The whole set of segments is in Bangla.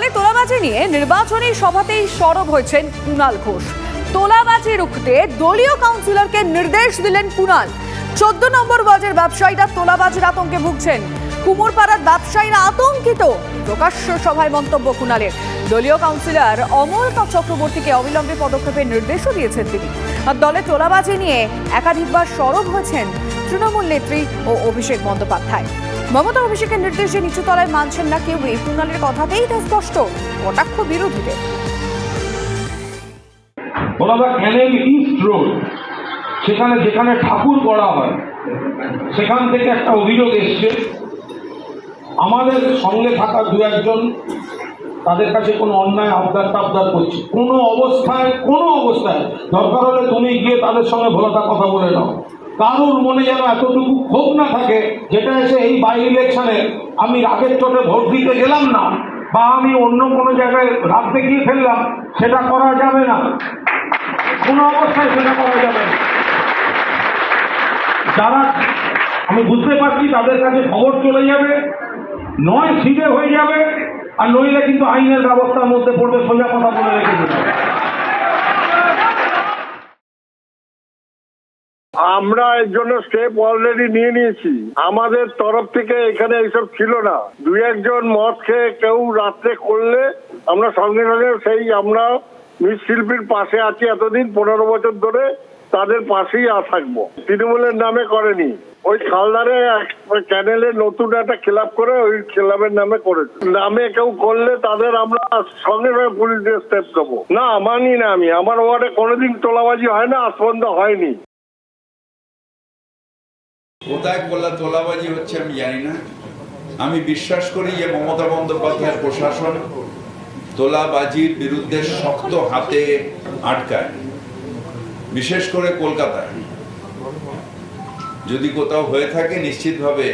দলে তোলাবাজি নিয়ে নির্বাচনী সভাতেই সরব হয়েছেন কুণাল ঘোষ। তোলাবাজি রুখতে দলীয় কাউন্সিলরকে নির্দেশ দিলেন কুণাল। চোদ্দ নম্বর ওয়ার্ডের ব্যবসায়ীরা তোলাবাজির আতঙ্কে ভুগছেন। কুমোরপাড়ার ব্যবসায়ীরা আতঙ্কিত। প্রকাশ্য সভায় মন্তব্য কুণালের। দলীয় কাউন্সিলর অমল চক্রবর্তীকে অবিলম্বে পদক্ষেপের নির্দেশও দিয়েছেন তিনি। আর দলে তোলাবাজি নিয়ে একাধিকবার সরব হয়েছেন তৃণমূল নেত্রী ও অভিষেক বন্দ্যোপাধ্যায়। মমতা অভিষেকের নির্দেশে নিচু তলায় মানছেন না কেউই কুণালের কথাতেই তা স্পষ্ট কটাক্ষ বিরোধীদের। সেখানে যেখানে ঠাকুর গড়া হয়, সেখান থেকে একটা অভিযোগ এসছে। আমাদের সঙ্গে থাকা দু একজন, তাদের কাছে কোনো অন্যায় আবদার টাবদার করছে। কোনো অবস্থায় কোনো অবস্থায় দরকার হলে তুমি গিয়ে তাদের সঙ্গে ভোলাটা কথা বলে নাও। কারোর মনে যেন এতটুকু ক্ষোভ না থাকে, যেটা এসে এই বাই ইলেকশনে আমি রাগের চোটে ভোট দিতে গেলাম না, বা আমি অন্য কোনো জায়গায় রাত দেখিয়ে ফেললাম, সেটা করা যাবে না। কোনো অবস্থায় সেটা করা যাবে না। যারা, আমি বুঝতে পারছি তাদের কাছে খবর চলে যাবে, নয় সিধে হয়ে যাবে, আর নইলে কিন্তু আইনের ব্যবস্থার মধ্যে পড়বে সোজা কথা বলে রেখে আমরা এর জন্য স্টেপ অলরেডি নিয়ে নিয়েছি। আমাদের তরফ থেকে এখানে এইসব ছিল না। দু একজন মদ খেয়ে কেউ রাত্রে করলে আমরা সঙ্গে সঙ্গে সেই আমরা মৃৎশিল্পীর পাশে আছি এতদিন, পনেরো বছর ধরে তাদের পাশেই আ থাকব। তৃণমূলের নামে করেনি। ওই খালদারে ক্যানেলে নতুন একটা ক্লাব করে ওই ক্লাবের নামে করেছে। নামে কেউ করলে তাদের আমরা সঙ্গে সঙ্গে পুলিশের স্টেপ দেবো। না, মানি না আমি। আমার ওয়ার্ডে কোনোদিন তোলাবাজি হয় না পর্যন্ত হয়নি। কোথায় কোলা তোলাবাজি হচ্ছে আমি জানি না। আমি বিশ্বাস করি যে মমতা বন্দ্যোপাধ্যায়ের প্রশাসন তোলাবাজির বিরুদ্ধে শক্ত হাতে আটকায়। বিশেষ করে কলকাতায়। যদি কোথাও হয়ে থাকে, নিশ্চিতভাবে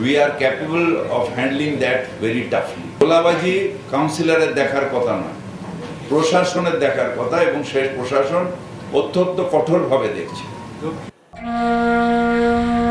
we are capable of handling that very toughly তোলাবাজি কাউন্সিলরের দেখার কথা না, প্রশাসনের দেখার কথা এবং সেই প্রশাসন অত্যন্ত কঠোরভাবে দেখছে। Thank you.